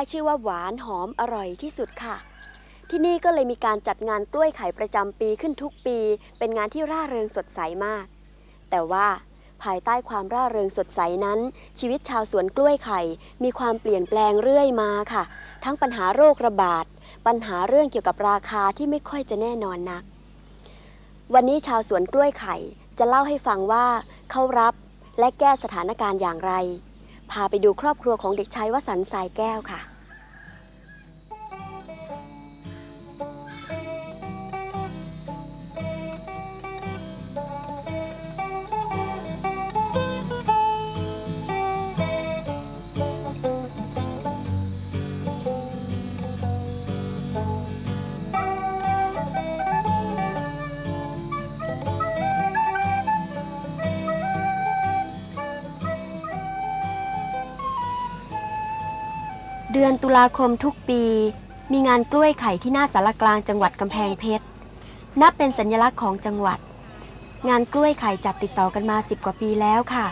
ได้ชื่อว่าหวานหอมอร่อยที่สุดค่ะ ที่นี่ก็เลยมีการจัดงานกล้วยไข่ประจำปีขึ้นทุกปี เป็นงานที่ร่าเริงสดใสมาก แต่ว่าภายใต้ความร่าเริงสดใสนั้น ชีวิตชาวสวนกล้วยไข่มีความเปลี่ยนแปลงเรื่อยมาค่ะ ทั้งปัญหาโรคระบาด ปัญหาเรื่องเกี่ยวกับราคาที่ไม่ค่อยจะแน่นอนนัก วันนี้ชาวสวนกล้วยไข่จะเล่าให้ฟังว่าเขารับและแก้สถานการณ์อย่างไร พาไปดูครอบครัวของเด็กชายวสันสายแก้วค่ะ ดือนตุลาคมทุกปี มีงานกล้วยไข่ที่หน้าสารกลางจังหวัดกำแพงเพชร นับเป็นสัญลักษณ์ของจังหวัด งานกล้วยไข่จัดติดต่อกันมา 10 กว่าปีแล้วค่ะ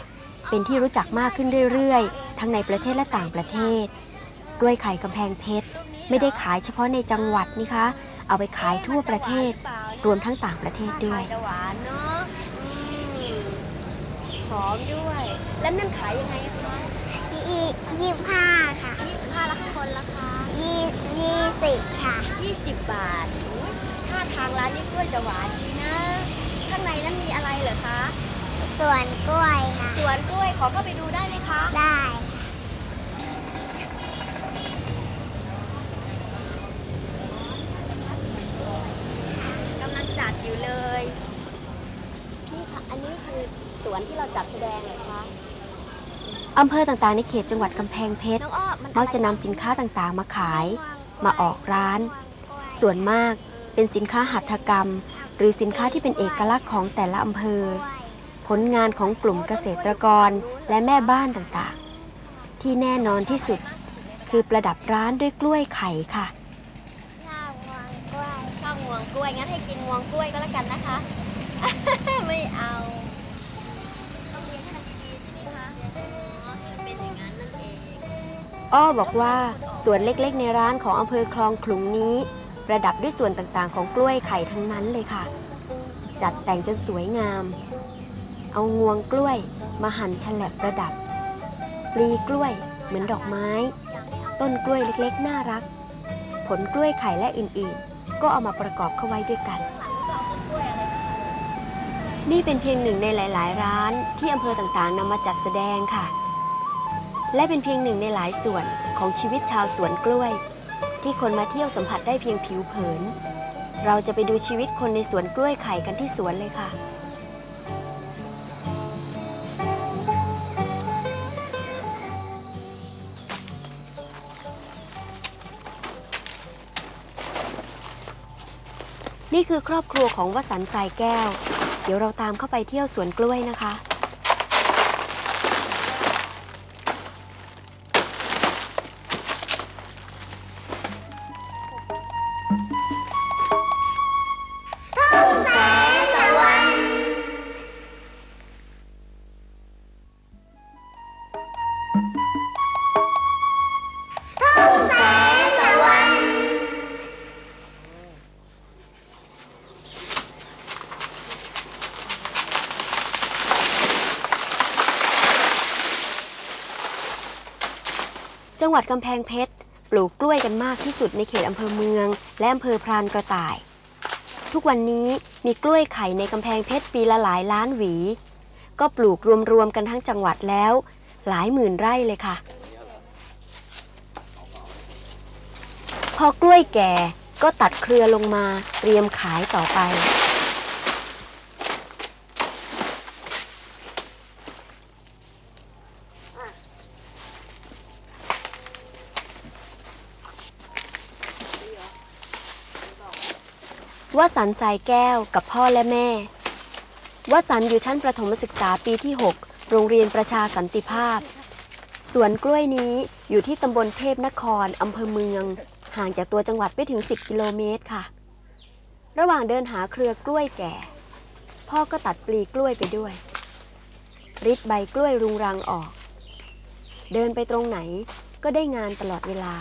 เป็นที่รู้จักมากขึ้นเรื่อยๆ ทั้งในประเทศและต่างประเทศ กล้วยไข่กำแพงเพชร ไม่ได้ขายเฉพาะในจังหวัดนี่คะ เอาไปขายทั่วประเทศ รวมทั้งต่างประเทศด้วย หวานเนาะหอมด้วย แล้วนั่นขายยังไงคะ ยี่ยี่สิบห้าค่ะ25แล้วข้างบนราคายี่ยี่สิบค่ะ 20 บาทอุ๊ยท่าทางร้านนี้กล้วยจะหวานดีนะ ข้างในนั้นมีอะไรเหรอคะ ส่วนกล้วยค่ะ สวนกล้วยขอเข้าไปดูได้ไหมคะ ได้ กำลังจัดอยู่เลย พี่คะ อันนี้คือสวนที่เราจัดแสดงเหรอคะ อำเภอต่างๆ ในเขตจังหวัดกำแพงเพชรน้องอ้อมันมักจะนำสินค้าต่างๆ มาขาย มาออกร้าน ส่วนมากเป็นสินค้าหัตถกรรม หรือสินค้าที่เป็นเอกลักษณ์ของแต่ละอำเภอ ผลงานของกลุ่มเกษตรกรและแม่บ้านต่างๆ ที่แน่นอนที่สุดคือประดับร้านด้วยกล้วยไข่ค่ะข้าววางกล้วยชอบงวงกล้วยงั้นให้กินงวงกล้วยก็แล้วกันนะคะ ไม่เอา อ้อบอกว่าสวนเล็กๆ ในร้านของอำเภอคลองขลุงนี้ ประดับด้วยส่วนต่างๆ ของกล้วยไข่ทั้งนั้นเลยค่ะ จัดแต่งจนสวยงาม เอางวงกล้วยมาหั่นฉลับประดับปลีกล้วยเหมือนดอกไม้ ต้นกล้วยเล็กๆ น่ารัก ผลกล้วยไข่และอื่นๆ ก็เอามาประกอบเข้าไว้ด้วยกัน นี่เป็นเพียงหนึ่งในหลาย ๆ ร้านที่อำเภอต่างๆนำมาจัดแสดงค่ะ และเป็นเพียงหนึ่งในหลายส่วนของชีวิตชาวสวนกล้วย ที่คนมาเที่ยวสัมผัสได้เพียงผิวเผิน เราจะไปดูชีวิตคนในสวนกล้วยไข่กันที่สวนเลยค่ะนี่คือครอบครัวของวสันต์สายแก้ว เดี๋ยวเราตามเข้าไปเที่ยวสวนกล้วยนะคะ งหวัดกำแพงเพชรปลูกกล้วยกันมากที่สุดในเขตอำเภอเมือง และอำเภอพรานกระต่าย ทุกวันนี้มีกล้วยไข่ในกำแพงเพชรปีละหลายล้านหวี ก็ปลูกรวมๆกันทั้งจังหวัดแล้ว หลายหมื่นไร่เลยค่ะ พอกล้วยแก่ก็ตัดเครือลงมาเตรียมขายต่อไป วสันสายแก้วกับพ่อและแม่ วสันอยู่ชั้นประถมศึกษาปีที่ 6 โรงเรียนประชาสันติภาพ สวนกล้วยนี้อยู่ที่ตำบลเทพนครอำเภอเมือง ห่างจากตัวจังหวัดไม่ถึง 10 กิโลเมตรค่ะ ระหว่างเดินหาเครือกล้วยแก่ พ่อก็ตัดปลีกล้วยไปด้วยริดใบกล้วยรุงรังออก เดินไปตรงไหนก็ได้งานตลอดเวลา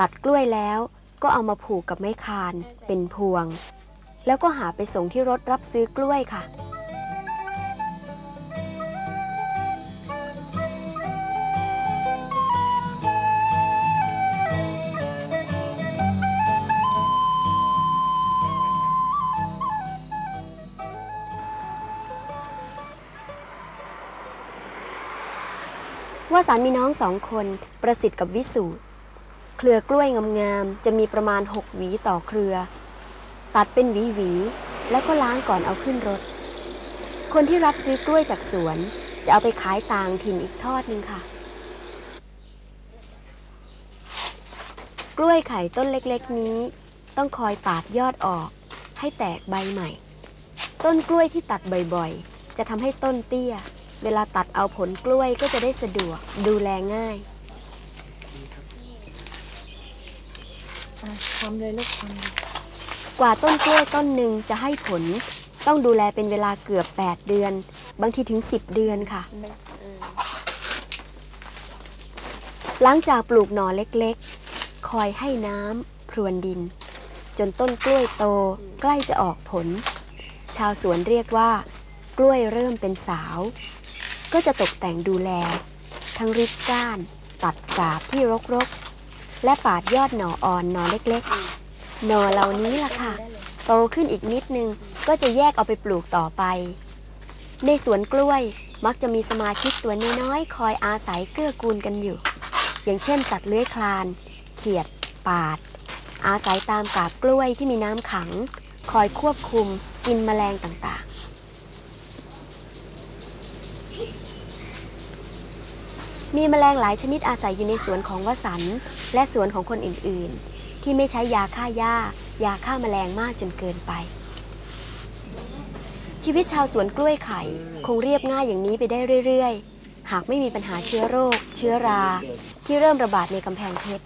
ตัดกล้วยแล้วก็เอามาผูกกับไม้คานเป็นพวง แล้วก็หาไปส่งที่รถรับซื้อกล้วยค่ะว่าสารมีน้องสองคนประสิทธิ์กับวิสูตร เครือกล้วยงามๆจะมีประมาณ 6 หวีต่อเครือ ตัดเป็นหวีหวีๆแล้วก็ล้างก่อนเอาขึ้นรถ คนที่รับซื้อกล้วยจากสวน จะเอาไปขายต่างถิ่นอีกทอดหนึ่งค่ะ กล้วยไข่ต้นเล็กๆนี้ ต้องคอยปาดยอดออก ให้แตกใบใหม่ ต้นกล้วยที่ตัดบ่อยๆ จะทำให้ต้นเตี้ย เวลาตัดเอาผลกล้วยก็จะได้สะดวกดูแลง่าย ทำเลยลูกทำเลยกว่าต้นกล้วยต้นหนึ่งจะให้ผล ต้องดูแลเป็นเวลาเกือบ 8 เดือน บางทีถึง 10 เดือนค่ะ หลังจากปลูกหน่อเล็กๆ คอยให้น้ำพรวนดิน จนต้นกล้วยโตใกล้จะออกผล ชาวสวนเรียกว่า กล้วยเริ่มเป็นสาว ก็จะตกแต่งดูแล ทั้งริดก้าน ตัดกาบที่รกๆ และปาดยอดหน่ออ่อนหน่อเล็กๆ หน่อเหล่านี้ล่ะค่ะ โตขึ้นอีกนิดนึงก็จะแยกเอาไปปลูกต่อไป ในสวนกล้วยมักจะมีสมาชิกตัวน้อยๆคอยอาศัยเกื้อกูลกันอยู่ อย่างเช่น สัตว์เลื้อยคลาน เขียด ปาด อาศัยตามกาบกล้วยที่มีน้ำขัง คอยควบคุมกินแมลงต่างๆ มีแมลงหลายชนิดอาศัยอยู่ในสวนของวสันและสวนของคนอื่นๆ ที่ไม่ใช้ยาฆ่าหญ้า ยาฆ่าแมลงมากจนเกินไป ชีวิตชาวสวนกล้วยไข่คงเรียบง่ายอย่างนี้ไปได้เรื่อย ๆ หากไม่มีปัญหาเชื้อโรค เชื้อรา ที่เริ่มระบาดในกำแพงเพชร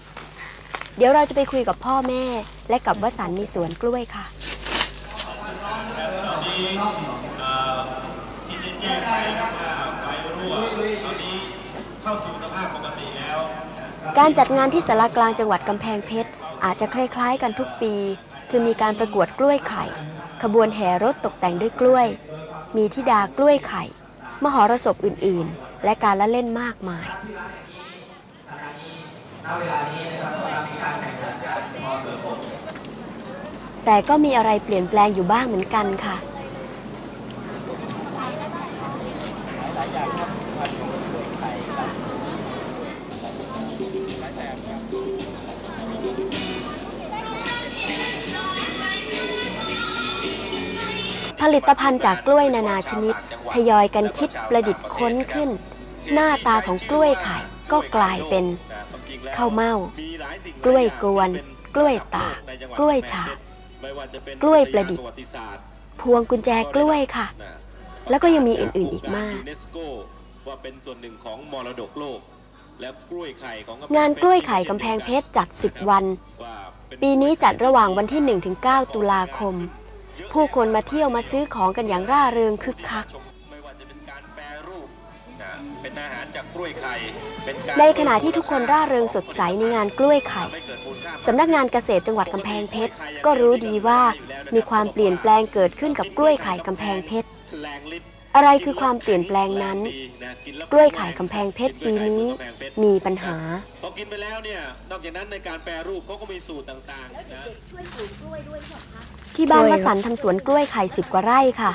เดี๋ยวเราจะไปคุยกับพ่อแม่ และกับวสันในสวนกล้วยค่ะตอนนี้กิจกรรมไปรั่วตอนนี้ การจัดงานที่สารกลางจังหวัดกำแพงเพชร อาจจะคล้ายๆกันทุกปี คือมีการประกวดกล้วยไข่ ขบวนแห่รถตกแต่งด้วยกล้วย มีธิดากล้วยไข่ มหรสพอื่นๆ และการละเล่นมากมายแต่ก็มีอะไรเปลี่ยนแปลงอยู่บ้างเหมือนกันค่ะ ผลิตภัณฑ์จากกล้วยนานาชนิด ทยอยกันคิดประดิษฐ์ค้นขึ้น หน้าตาของกล้วยไข่ก็กลายเป็นข้าวเม่า กล้วยกวน กล้วยตากกล้วยฉาบกล้วยประดิษฐ์ พวงกุญแจกล้วยค่ะ แล้วก็ยังมีอื่นๆอีกมากว่าเป็นส่วนหนึ่งของมรดกโลก และกล้วยไข่ของงานกล้วยไข่กำแพงเพชรจัด 10 วันว่าเป็นปีนี้จัดระหว่างวันที่ 1-9 ตุลาคม ผู้คนมาเที่ยวมาซื้อของกันอย่างร่าเริงคึกคักไม่ว่าจะเป็นการแปรรูปนะเป็นอาหารจากกล้วยไข่เป็นการในขณะที่ทุกคนร่าเริงสดใสในงานกล้วยไข่ไม่เกิดมูลค่าสำนักงานเกษตรจังหวัดกำแพงเพชร ก็รู้ดีว่ามีความเปลี่ยนแปลงเกิดขึ้นกับกล้วยไข่กำแพงเพชรแรงฤทธิ์ อะไรคือความเปลี่ยนแปลงนั้นนะกินแวกล้วยไข่กำแพงเพชรปีนี้มีปัญหาพอกินไปแล้วเนี่ยนอกจากนั้นในการแปรรูปเขาก็มีสูตรต่างๆนะที่บ้านวสันต์ทำสวนกล้วยไข่สิบกว่าไร่ค่ะ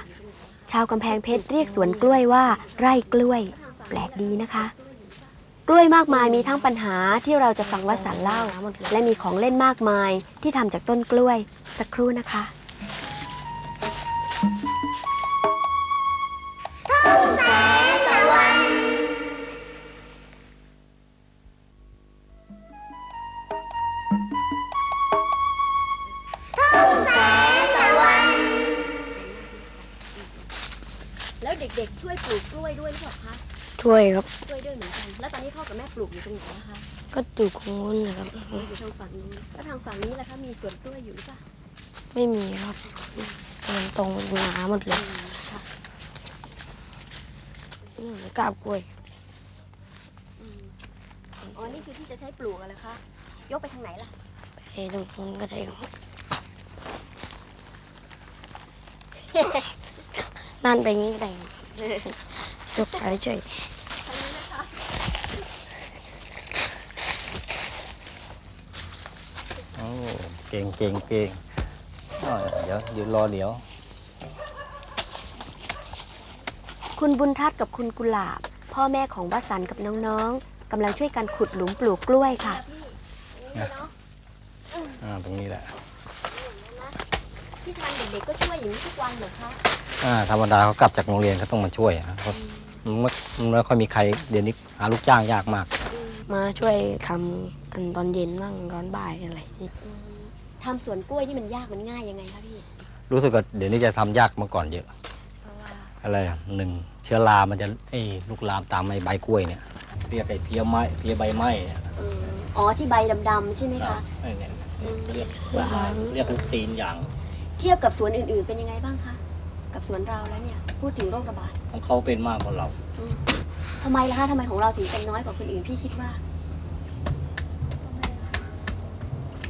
ชาวกำแพงเพชรเรียกสวนกล้วยว่าไร่กล้วย แปลกดีนะคะ กล้วยมากมายมีทั้งปัญหาที่เราจะฟังวสันต์เล่า และมีของเล่นมากมายที่ทำจากต้นกล้วยสักครู่นะคะ วยครับช่วยด้วยเหมือนกัน แล้วตอนนี้พ่อกับแม่ปลูกอยู่ตรงไหนนะคะก็อยู่ของนู้นนะครับ อยู่ทางฝั่งนู้นแล้วทางฝั่งนี้ล่ะคะมีสวนกล้วยอยู่หรือเปล่าไม่มีครับมันตรงหนาหมดเลยค่ะนี่กาบกล้วยอ๋อนี่คือที่จะใช้ปลูกอะไรคะยกไปทางไหนล่ะ ไปตรงนู้นก็ได้ครับนั่นไปงี้ก็ได้ครับยกขาเฉย โอ้เก่งเก่งเก่งอ้าวเดี๋ยวยืนรอเดี๋ยว คุณบุญทัศน์กับคุณกุหลาบ พ่อแม่ของวสันต์กับน้องๆกำลังช่วยกันขุดหลุมปลูกกล้วยค่ะอ่าตรงนี้แหละที่ทางเด็กๆก็ช่วยอย่างนี้ทุกวันเหรอคะอ่าธรรมดาเขากลับจากโรงเรียนเขาต้องมาช่วยนะเพราะมันไม่มันไม่ค่อยมีใครเดี๋ยวนี้หาลูกจ้างยากมาก มาช่วยทำอันตอนเย็นบ้างตอนบ่ายอะไรนี่ ทำสวนกล้วยนี่มันยากมันง่ายยังไงคะพี่รู้สึกว่าเดี๋ยวนี้จะทำยากเมื่อก่อนเยอะอะไรอะหนึ่งเชื้อรามันจะเอ้ยลูกลามตามไอ้ใบกล้วยเนี่ยเรียกไอ้เพี้ยไม้เพี้ยใบไม้เนี่ยอ๋อที่ใบดำๆใช่ไหมคะไอ้เนี่ยเรียกเรียกลูกตีนอย่างเทียบกับสวนอื่นๆเป็นยังไงบ้างคะกับสวนเราแล้วเนี่ยพูดถึงโรคระบาดของเขาเป็นมากกว่าเราทำไมล่ะคะทำไมของเราถึงเป็นน้อยกว่าคนอื่นพี่คิดว่า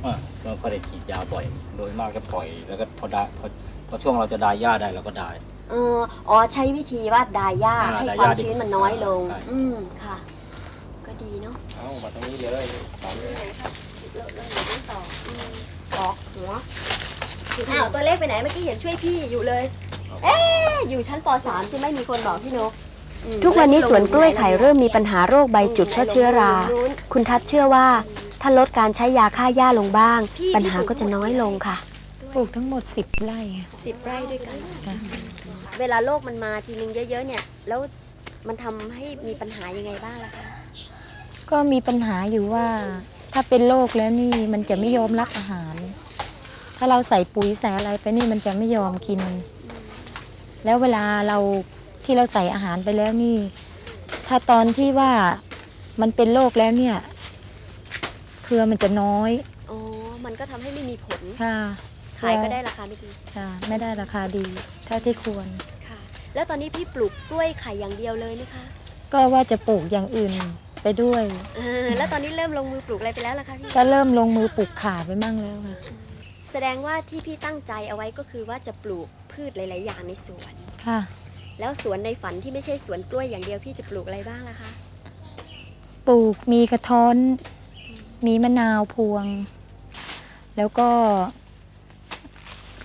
อะเราก็ได้ฉีดยาบ่อย โดยมากก็ปล่อย แล้วก็พอได้พอพอช่วงเราจะได้หญ้าได้เราก็ได้เอออ๋อใช้วิธีว่าดาหญ้าอ่าให้ดาคหญ้าวามชื้นมันน้อยลง ใช่ อืมค่ะ ก็ดีเนาะเอามาตรงนี้เลยเลิกเลิกหนูต้องต่ออืมออกหัวอ้าวตัวเล็กไปไหนเมื่อกี้เห็นช่วยพี่อยู่เลย เอ๊ะอยู่ชั้นป .3 ใช่ไหมมีคนบอกพี่นกทุกวันนี้สวนกล้วยไข่เริ่มมีปัญหาโรคใบจุดเพราะเชื้อรา คุณทัศน์เชื่อว่า ถ้าลดการใช้ยาฆ่าหญ้าลงบ้างปัญหาก็จะน้อยลงค่ะ ปลูกทั้งหมด 10ไร่ค่ะสิบไร่ด้วยกัน ค่ะ เวลาโรคมันมาทีนึงเยอะๆเนี่ย แล้วมันทำให้มีปัญหายังไงบ้างล่ะคะก็มีปัญหาอยู่ว่า ถ้าเป็นโรคแล้วนี่มันจะไม่ยอมรับอาหาร ถ้าเราใส่ปุ๋ยใส่อะไรไปนี่มันจะไม่ยอมกิน แล้วเวลาเราที่เราใส่อาหารไปแล้วนี่ ถ้าตอนที่ว่ามันเป็นโรคแล้วเนี่ยเค รือมันจะน้อยอ๋อ มันก็ทำให้ไม่มีผล ค่ะขายก็ได้ราคาไม่ดี ค่ะ ไม่ได้ราคาดีเท่าที่ควร ค่ะ แล้วตอนนี้พี่ปลูกกล้วยไข่อย่างเดียวเลยไหมคะก็ว่าจะปลูกอย่างอื่นไปด้วย เออแล้วตอนนี้เริ่มลงมือปลูกอะไรไปแล้วล่ะคะพี่ ก็เริ่มลงมือปลูกขาไปมั่งแล้วค่ะ แสดงว่าที่พี่ตั้งใจเอาไว้ก็คือว่าจะปลูกพืชหลาย ๆ อย่างในสวน ค่ะ แล้วสวนในฝันที่ไม่ใช่สวนกล้วยอย่างเดียวพี่จะปลูกอะไรบ้างล่ะคะ ปลูกมีกระท้อน มีมะนาวพวง แล้วก็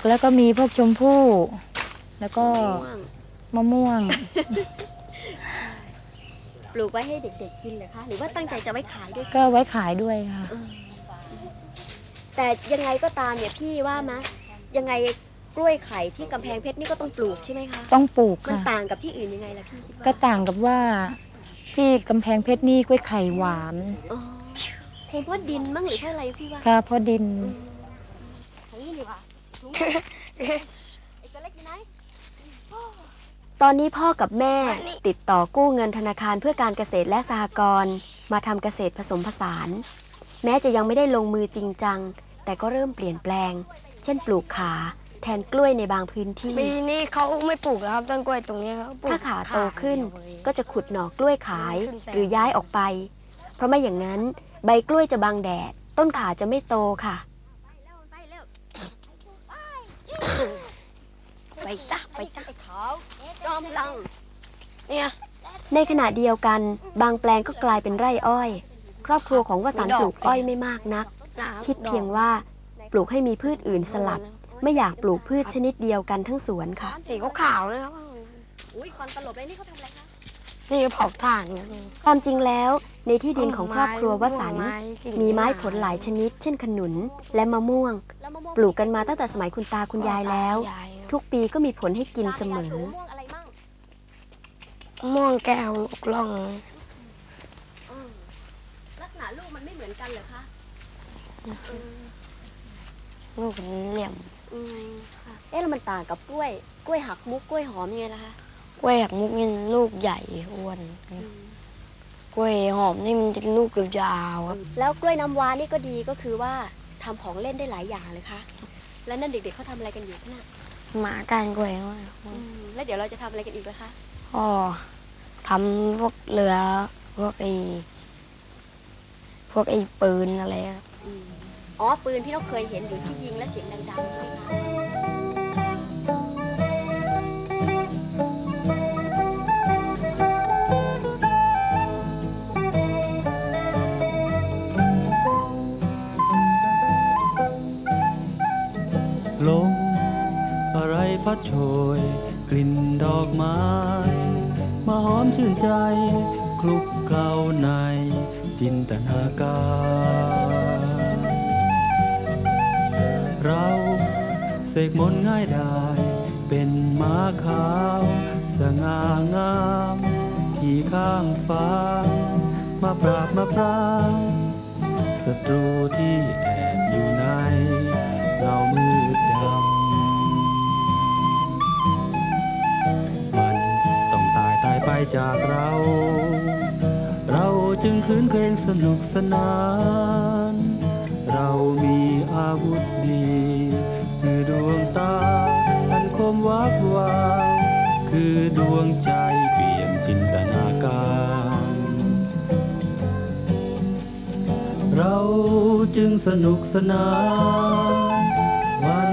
แล้วก็มีพวกชมพู่ แล้วก็ม่วงมะม่วง ปลูกไว้ให้เด็กๆกินเหรอคะหรือว่าตั้งใจจะไว้ขายด้วยก็ไว้ขายด้วยค่ะแต่ยังไงก็ตามเนี่ยพี่ว่ามะยังไงกล้วยไข่ที่กำแพงเพชรนี่ก็ต้องปลูกใช่ไหมคะต้องปลูกมันค่ะ ต่างกับที่อื่นยังไงล่ะพี่คิดว่าก็ต่างกับว่าที่กำแพงเพชรนี่กล้วยไข่หวาน อ๋อคง เพราะดินมั้งหรือเพราะอะไรพี่ว่าค่ะเพราะดินตอนนี้พ่อกับแม่ติดต่อกู้เงินธนาคารเพื่อการเกษตรและสหกรณ์มาทำเกษตรผสมผสาน แม้จะยังไม่ได้ลงมือจริงจัง แต่ก็เริ่มเปลี่ยนแปลง เช่นปลูกขา แทนกล้วยในบางพื้นที่ ปีนี้เขาไม่ปลูกแล้วครับต้นกล้วยตรงนี้ครับปลูกถ้าขาโตขึ้นขาเดียวเลยก็จะขุดหน่อกล้วยขายหรือย้ายออกไป เพราะไม่อย่างนั้น ใบกล้วยจะบังแดด ต้นขาจะไม่โตค่ะ ไปตะไปตะจอมลัง เนี่ยในขณะเดียวกัน บางแปลงก็กลายเป็นไร่อ้อย ครอบครัวของวสันต์ปลูกอ้อยไม่มากนัก คิดเพียงว่าปลูกให้มีพืชอื่นสลับ ไม่อยากปลูกพืชชนิดเดียวกันทั้งสวนค่ะ สีขาวๆนะครับอุ้ยควันตลบเลยนี่เขาทำอะไรคะ นี่เผาถ่านครับความจริงแล้วในที่ดินของครอบครัววสันต์ไกิ่งมีไม้ผลหลายชนิด เช่นขนุนและมะม่วง ปลูกกันมาตั้งแต่สมัยคุณตาคุณยายแล้วยายครับทุกปีก็มีผลให้กินเสมอม่วงแก้วลูกล่องลักษณะลูกมันไม่เหมือนกันเหรอคะลูกมันเหลี่ยมอืมค่ะเอ๊ะแล้วมันต่างกับกล้วย กล้วยหักมุกกล้วยหอมยังไงล่ะคะ กล้วยหักมุกนี่ลูกใหญ่อ้วนกล้วยหอมนี่มันจะลูกยาวๆครับแล้วกล้วยน้ำว้านี่ก็ดีก็คือว่าทำของเล่นได้หลายอย่างเลยค่ะแล้วนั่นเด็กๆเขาทำอะไรกันอยู่คะน่ะหมาการกล้วยมากอืมแล้วเดี๋ยวเราจะทำอะไรกันอีกล่ะคะก็ทำพวกเรือพวกไอ้พวกไอ้ปืนอะไรอะอ๋อปืนพี่นกเคยเห็นอยู่ที่ยิงและเสียงดังๆใช่ไหมคะ ลมอะไรพัดโชย กลิ่นดอกไม้ มาหอมชื่นใจ คลุกเคล้าในจินตนาการ เราเสกมนง่ายได้ เป็นม้าขาว สง่างาม ขี่ข้างฟ้า มาปราบมาปรางศัตรูที่ายจากเรา เราจึงคลื้นเครงสนุกสนาน เรามีอาวุธดี คือดวงตาอันคมวับวาวคือดวงใจเปี่ยมจินตนาการ เราจึงสนุกสนาน วัน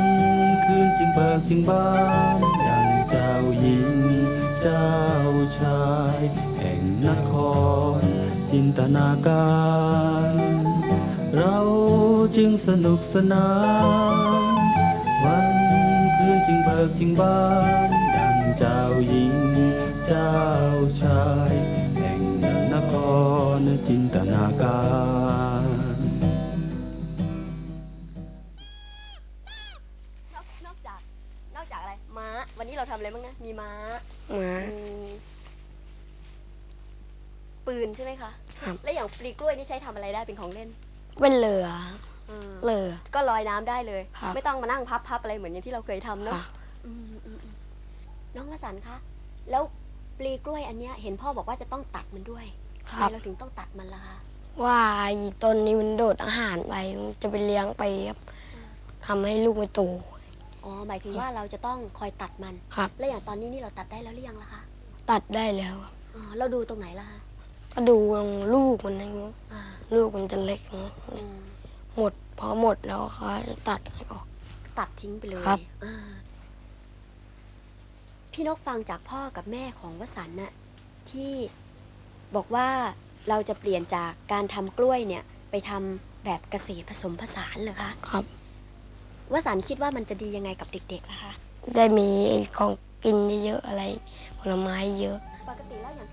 คืนจึงเบิกจึงบาน จินตนาการ เราจึงสนุกสนาน วันคืนจึงเบิกจึงบาน ดังเจ้าหญิง เจ้าชาย คะครับ และอย่างปลีกล้วยนี่ใช้ทำอะไรได้เป็นของเล่นเป็นเรืออืมเรือ ก็ลอยน้ำได้เลย ครับ ไม่ต้องมานั่งพับพับอะไรเหมือนอย่างที่เราเคยทำเนาะค่ะอืมอืมอืมน้องวสันต์คะแล้วปลีกล้วยอันเนี้ยเห็นพ่อบอกว่าจะต้องตัดมันด้วยคทำรัไมบเราถึงต้องตัดมันล่ะคะว่าไอ้ต้นนี้มันโดดอาหารไปมันจะไปเลี้ยงไปครับทำให้ลูกไม่โต อ๋อหมายถึงว่าเราจะต้องคอยตัดมัน ครับ และอย่างตอนนี้นี่เราตัดได้แล้วหรือยังล่ะคะตัดได้แล้วครับ อ๋อเราดูตรงไหนล่ะคะ ก็ดูตรงลูกมันนะอ่าลูกมันจะเล็กนะอืมหมดพอหมดแล้วเขาจะตัดให้ออก ตัดทิ้งไปเลยครับ อ่าพี่นกฟังจากพ่อกับแม่ของวสันต์น่ะที่บอกว่าเราจะเปลี่ยนจากการทำกล้วยเนี่ย ไปทำแบบเกษตรผสมผสานเหรอคะครับ วสันต์คิดว่ามันจะดียังไงกับเด็กๆล่ะคะได้มีไอ้ของกินเยอะๆอะไรผลไม้เยอะ ปกติแล้วอย่าง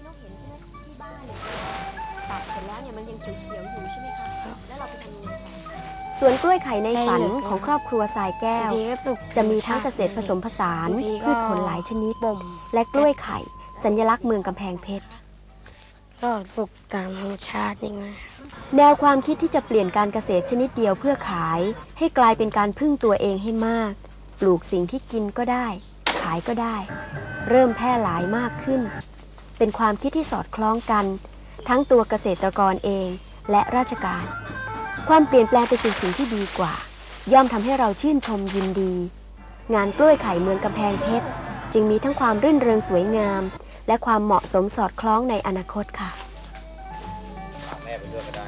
แล้วเนี่ยมันยังเขียวๆอยู่ใช่ไหมคะครับแล้วเราไปทำยังไงต่อ สวนกล้วยไข่ในฝันใช่เลยของครอบครัวสายแก้วบางทีก็สุกจะมีทั้งเกษตรผสมผสานบางทีก็พืชผลหลายชนิดบ่มและกล้วยไข่ สัญลักษณ์เมืองกำแพงเพชรก็สุกตามธรรมชาตินี่ไงแนวความคิดที่จะเปลี่ยนการเกษตรชนิดเดียวเพื่อขาย ให้กลายเป็นการพึ่งตัวเองให้มาก ปลูกสิ่งที่กินก็ได้ ขายก็ได้ เริ่มแพร่หลายมากขึ้น เป็นความคิดที่สอดคล้องกัน ทั้งตัวเกษตรกรเองและราชการ ความเปลี่ยนแปลงไปสู่สิ่งที่ดีกว่า ย่อมทำให้เราชื่นชมยินดี งานกล้วยไข่เมืองกำแพงเพชร จึงมีทั้งความรื่นเริงสวยงาม และความเหมาะสมสอดคล้องในอนาคตค่ะ แม่ไปด้วยก็ได้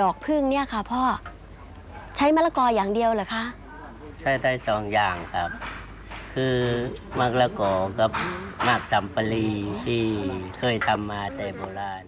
ดอกพึ่งเนี่ยค่ะพ่อ ใช้มะละกออย่างเดียวเหรอคะ ใช้ได้สองอย่างครับ คือมะละกอกับมากสัมปะรีที่เคยทำมาแต่โบราณ